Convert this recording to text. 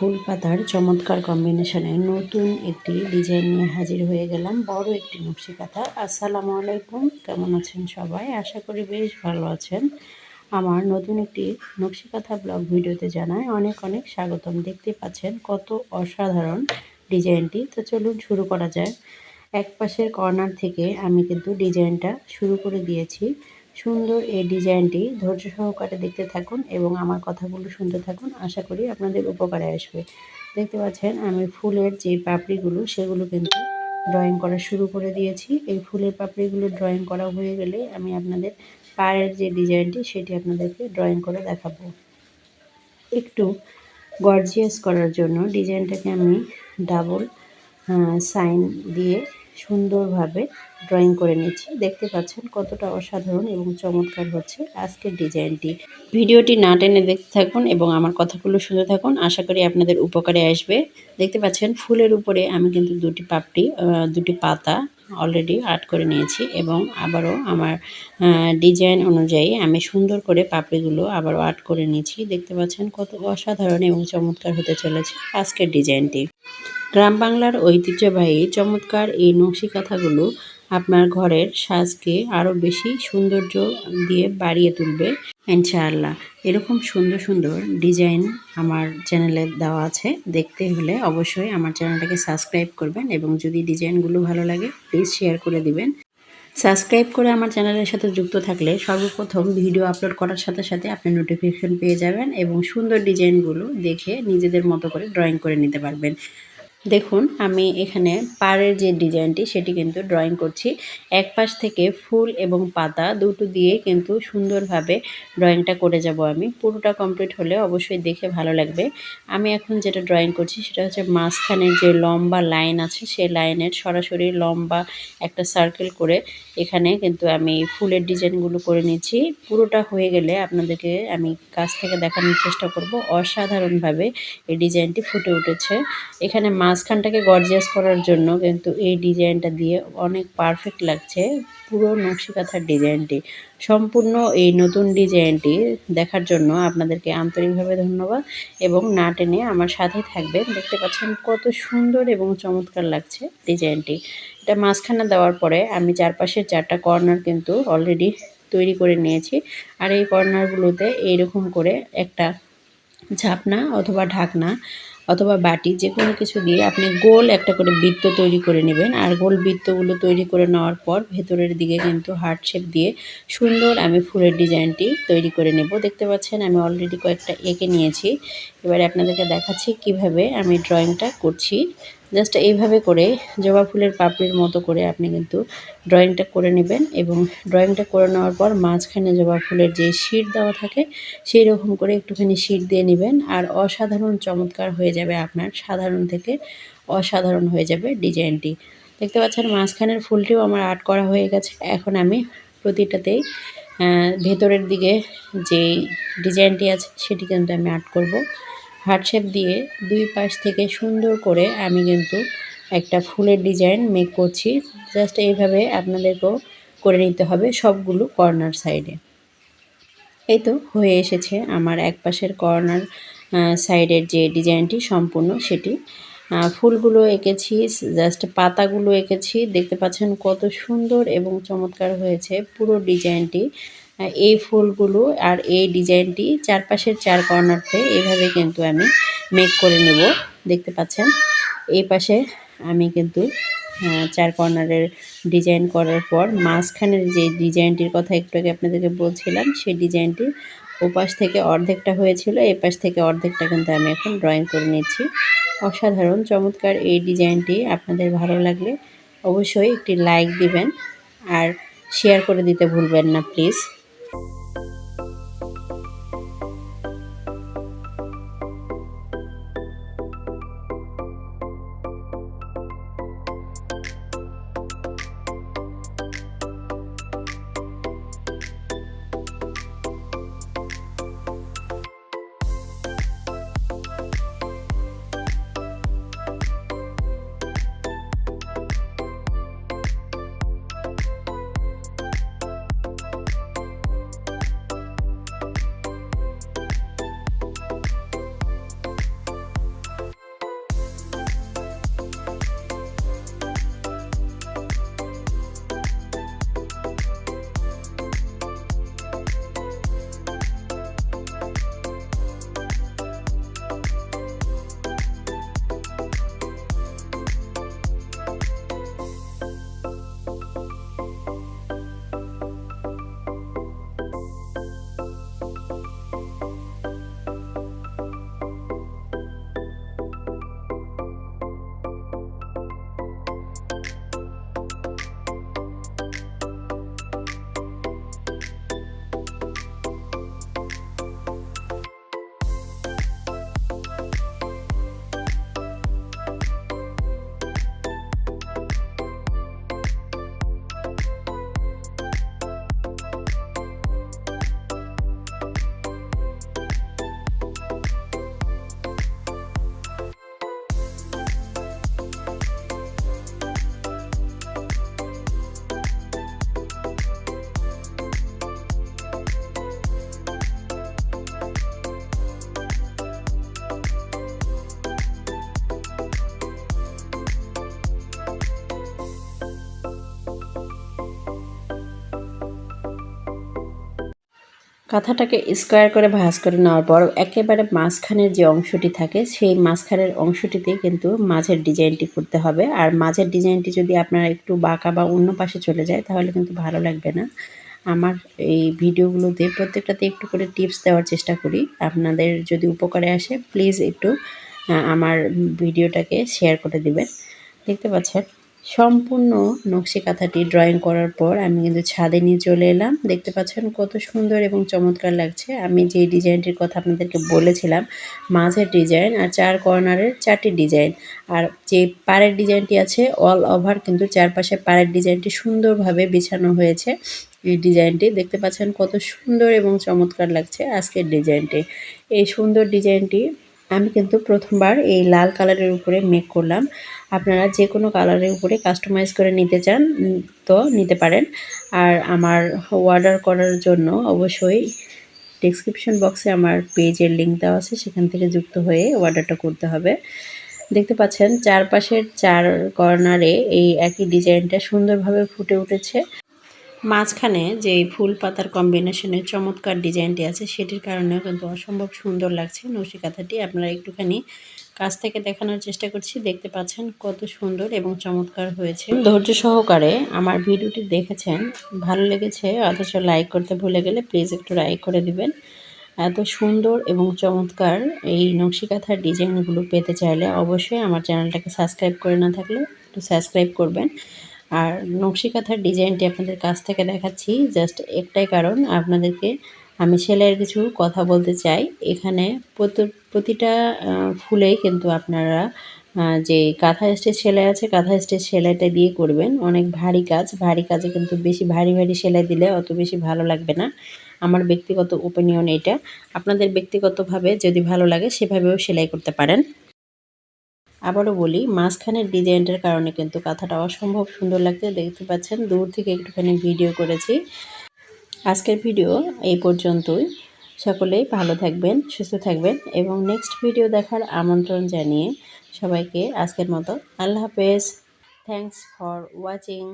ফুল পাতার চমৎকার কম্বিনেশনে নতুন একটি ডিজাইন নিয়ে হাজির হয়ে গেলাম। বড় একটি নকশি কাঁথা। আসসালামু আলাইকুম। কেমন আছেন সবাই? আশা করি বেশ ভালো আছেন। আমার নতুন একটি নকশি কাঁথা ব্লগ ভিডিওতে জানায় অনেক অনেক স্বাগতম। দেখতে পাচ্ছেন কত অসাধারণ ডিজাইনটি। তো চলুন শুরু করা যায় এক পাশের কর্নার থেকে আমি কিন্তু ডিজাইনটা শুরু করে দিয়েছি। সুন্দর এই ডিজাইনটি ধৈর্য সহকারে দেখতে থাকুন এবং আমার কথাগুলো শুনতে থাকুন। আশা করি আপনাদের উপকারে আসবে। দেখতে পাচ্ছেন, আমি ফুলের যে পাপড়িগুলো, সেগুলো কিন্তু ড্রয়িং করা শুরু করে দিয়েছি। এই ফুলের পাপড়িগুলো ড্রয়িং করা হয়ে গেলে আমি আপনাদের পায়ের যে ডিজাইনটি, সেটি আপনাদেরকে ড্রয়িং করে দেখাবো। একটু গর্জিয়াস করার জন্য ডিজাইনটাকে আমি ডাবল সাইন দিয়ে সুন্দরভাবে ড্রয়িং করে নিচ্ছি। দেখতে পাচ্ছেন কতটা অসাধারণ এবং চমৎকার হচ্ছে আজকের ডিজাইনটি। ভিডিওটি না টেনে দেখতে থাকুন এবং আমার কথাগুলো শুনতে থাকুন। আশা করি আপনাদের উপকারে আসবে। দেখতে পাচ্ছেন ফুলের উপরে আমি কিন্তু দুটি পাপড়ি দুটি পাতা অলরেডি আর্ট করে নিয়েছি এবং আবারও আমার ডিজাইন অনুযায়ী আমি সুন্দর করে পাপড়িগুলো আবারও আর্ট করে নিয়েছি। দেখতে পাচ্ছেন কত অসাধারণ এবং চমৎকার হতে চলেছে আজকের ডিজাইনটি গ্রাম বাংলার ঐতিহ্যবাহী, চমৎকার এই নকশি কাঁথাগুলো আপনার ঘরের সাজকে আরও বেশি সৌন্দর্য দিয়ে বাড়িয়ে তুলবে, ইনশাআল্লাহ। এরকম সুন্দর সুন্দর ডিজাইন আমার চ্যানেলে দেওয়া আছে। দেখতে হলে অবশ্যই আমার চ্যানেলটাকে সাবস্ক্রাইব করবেন এবং যদি ডিজাইনগুলো ভালো লাগে প্লিজ শেয়ার করে দিবেন। সাবস্ক্রাইব করে আমার চ্যানেলের সাথে যুক্ত থাকলে সর্বপ্রথম ভিডিও আপলোড করার সাথে সাথে আপনি নোটিফিকেশন পেয়ে যাবেন এবং সুন্দর ডিজাইনগুলো দেখে নিজেদের মতো করে ড্রয়িং করে নিতে পারবেন। দেখুন, আমি এখানে পাড়ের যে ডিজাইনটি, সেটি কিন্তু ড্রয়িং করছি। এক পাশ থেকে ফুল এবং পাতা দুটো দিয়ে কিন্তু সুন্দরভাবে ড্রয়িংটা করে যাব আমি। পুরোটা কমপ্লিট হলে অবশ্যই দেখে ভালো লাগবে। আমি এখন যেটা ড্রয়িং করছি, সেটা হচ্ছে মাঝখানের যে লম্বা লাইন আছে সেই লাইনের সরাসরি লম্বা একটা সার্কেল করে এখানে কিন্তু আমি ফুলের ডিজাইনগুলো করে নিচ্ছি। পুরোটা হয়ে গেলে আপনাদেরকে আমি কাছ থেকে দেখানোর চেষ্টা করব। অসাধারণভাবে এই ডিজাইনটি ফুটে উঠেছে। এখানে মাঝখানটাকে গর্জিয়াস করার জন্য কিন্তু এই ডিজাইনটা দিয়ে অনেক পারফেক্ট লাগছে। পুরো নকশি কাঁথার ডিজাইনটি। সম্পূর্ণ এই নতুন ডিজাইনটি দেখার জন্য আপনাদেরকে আন্তরিকভাবে ধন্যবাদ এবং না টেনে আমার সাথে থাকবেন। দেখতে পাচ্ছেন কত সুন্দর এবং চমৎকার লাগছে ডিজাইনটি। এটা মাঝখানে দেওয়ার পরে আমি চারপাশের চারটা কর্নার কিন্তু অলরেডি তৈরি করে নিয়েছি। আর এই কর্নারগুলোতে এইরকম করে একটা ঝাপনা অথবা ঢাকনা অথবা বাটি যে কোনো কিছু দিয়ে আপনি গোল একটা করে বৃত্ত তৈরি করে নেবেন। আর গোল বৃত্তগুলো তৈরি করে নেওয়ার পর ভেতরের দিকে কিন্তু হার্ট শেপ দিয়ে সুন্দর আমি ফুলের ডিজাইনটি তৈরি করে নেব। দেখতে পাচ্ছেন, আমি অলরেডি কয়েকটা এঁকে নিয়েছি। এবারে আপনাদেরকে দেখাচ্ছি কীভাবে আমি ড্রয়িংটা করছি। জাস্ট এইভাবে করে জবা ফুলের পাপড়ির মতো করে আপনি কিন্তু ড্রয়িংটা করে নেবেন এবং ড্রয়িংটা করে নেওয়ার পর মাঝখানে জবা ফুলের যে শিট দেওয়া থাকে, সেই রকম করে একটুখানি শিট দিয়ে নেবেন। আর অসাধারণ চমৎকার হয়ে যাবে আপনার, সাধারণ থেকে অসাধারণ হয়ে যাবে ডিজাইনটি। দেখতে পাচ্ছেন মাঝখানের ফুলটিও আমার আর্ট করা হয়ে গেছে। এখন আমি প্রতিটাতেই ভেতরের দিকে যেই ডিজাইনটি আছে, সেটি কিন্তু আমি আর্ট করব। হার্ট শেপ দিয়ে দুই পাশ থেকে সুন্দর করে আমি কিন্তু একটা ফুলের ডিজাইন মেক করছি। জাস্ট এইভাবে আপনাদেরকেও করে নিতে হবে সবগুলো কর্নার সাইডে। এই তো হয়ে এসেছে আমার এক পাশের কর্নার সাইডের যে ডিজাইনটি সম্পূর্ণ সেটি। ফুলগুলো এঁকেছি জাস্ট পাতাগুলো এঁকেছি। দেখতে পাচ্ছেন কত সুন্দর এবং চমৎকার হয়েছে পুরো ডিজাইনটি। এই ফুলগুলো আর এই ডিজাইনটি চারপাশের চার কর্নারতে এভাবে কিন্তু আমি মেক করে নেব, দেখতে পাচ্ছেন? এই পাশে আমি কিন্তু চার কর্নারের ডিজাইন করার পর মাঝখানের যে ডিজাইনটির কথা একটু আগে আপনাদেরকে বলছিলাম, সেই ডিজাইনটি ওপাশ থেকে অর্ধেকটা হয়েছিল এ পাশ থেকে অর্ধেকটা কিন্তু আমি এখন ড্রয়িং করে নিচ্ছি। অসাধারণ, চমৎকার এই ডিজাইনটি, আপনাদের ভালো লাগলে অবশ্যই একটি লাইক দিবেন আর শেয়ার করে দিতে ভুলবেন না প্লিজ Thank you. কাঁথাটাকে স্কোয়ার করে ভাঁজ করে নেওয়ার পর একেবারে মাঝখানের যে অংশটি থাকে, সেই মাঝখানের অংশটিতে কিন্তু মাঝের ডিজাইনটি করতে হবে। আর মাঝের ডিজাইনটি যদি আপনারা একটু বাঁকা বা অন্য পাশে চলে যায়, তাহলে কিন্তু ভালো লাগবে না। আমার এই ভিডিওগুলোতে প্রত্যেকটাতে একটু করে টিপস দেওয়ার চেষ্টা করি। আপনাদের যদি উপকারে আসে, প্লিজ একটু আমার ভিডিওটাকে শেয়ার করে দিবেন। দেখতে পাচ্ছেন? সম্পূর্ণ নকশি কাঁথাটি ড্রয়িং করার পর আমি কিন্তু ছাদে নিয়ে চলে এলাম। দেখতে পাচ্ছেন কত সুন্দর এবং চমৎকার লাগছে। আমি যে ডিজাইনটির কথা আপনাদেরকে বলেছিলাম, মাঝের ডিজাইন আর চার কর্নারের চারটি ডিজাইন। আর যে পাড়ের ডিজাইনটি আছে অল ওভার কিন্তু চারপাশে পাড়ের ডিজাইনটি সুন্দরভাবে বিছানো হয়েছে। এই ডিজাইনটি দেখতে পাচ্ছেন কত সুন্দর এবং চমৎকার লাগছে আজকের ডিজাইনটি। এই সুন্দর ডিজাইনটি আমি কিন্তু প্রথমবার এই লাল কালারের উপরে মেক করলাম। আপনারা যে কোনো কালারের উপরে কাস্টমাইজ করে নিতে চান তো নিতে পারেন। আর আমার অর্ডার করার জন্য অবশ্যই ডিসক্রিপশন বক্সে আমার পেজের লিঙ্ক দেওয়া আছে, সেখান থেকে যুক্ত হয়ে অর্ডারটা করতে হবে। দেখতে পাচ্ছেন, চারপাশের চার কর্নারে এই একই ডিজাইনটা সুন্দরভাবে ফুটে উঠেছে। মাঝখানে যে ফুল পাতার কম্বিনেশনের চমৎকার ডিজাইনটি আছে, সেটির কারণে কিন্তু অসম্ভব সুন্দর লাগছে নকশিকাথাটি। আপনারা একটুখানি কাছ থেকে দেখানোর চেষ্টা করছি। দেখতে পাচ্ছেন কত সুন্দর এবং চমৎকার হয়েছে। ধৈর্য সহকারে আমার ভিডিওটি দেখেছেন, ভালো লেগেছে, অথচ লাইক করতে ভুলে গেলে প্লিজ একটু লাইক করে দিবেন। এত সুন্দর এবং চমৎকার এই নকশিকাথার ডিজাইনগুলো পেতে চাইলে অবশ্যই আমার চ্যানেলটাকে সাবস্ক্রাইব করে না থাকলে একটু সাবস্ক্রাইব করবেন। আর নকশি কাঁথার ডিজাইনটি আপনাদের কাছ থেকে দেখাচ্ছি জাস্ট একটাই কারণ আপনাদেরকে আমি সেলাইয়ের কিছু কথা বলতে চাই। এখানে প্রতিটা ফুলেই কিন্তু আপনারা যে কাঁথা স্টেজ সেলাই আছে, কাঁথা স্টেজ সেলাইটা দিয়ে করবেন। অনেক ভারী কাজ, ভারী কাজে কিন্তু বেশি ভারী ভারী সেলাই দিলে অত বেশি ভালো লাগবে না। আমার ব্যক্তিগত ওপিনিয়ন এটা আপনাদের ব্যক্তিগতভাবে যদি ভালো লাগে, সেভাবেও সেলাই করতে পারেন। আবারও বলি, মাঝখানের ডিজাইনটার কারণে কিন্তু কাঁথাটা অসম্ভব সুন্দর লাগছে। দেখতে পাচ্ছেন, দূর থেকে একটুখানি ভিডিও করেছি। আজকের ভিডিও এই পর্যন্তই। সকলেই ভালো থাকবেন, সুস্থ থাকবেন এবং নেক্সট ভিডিও দেখার আমন্ত্রণ জানিয়ে সবাইকে আজকের মতো আল্লাহ হাফেজ। Thanks for watching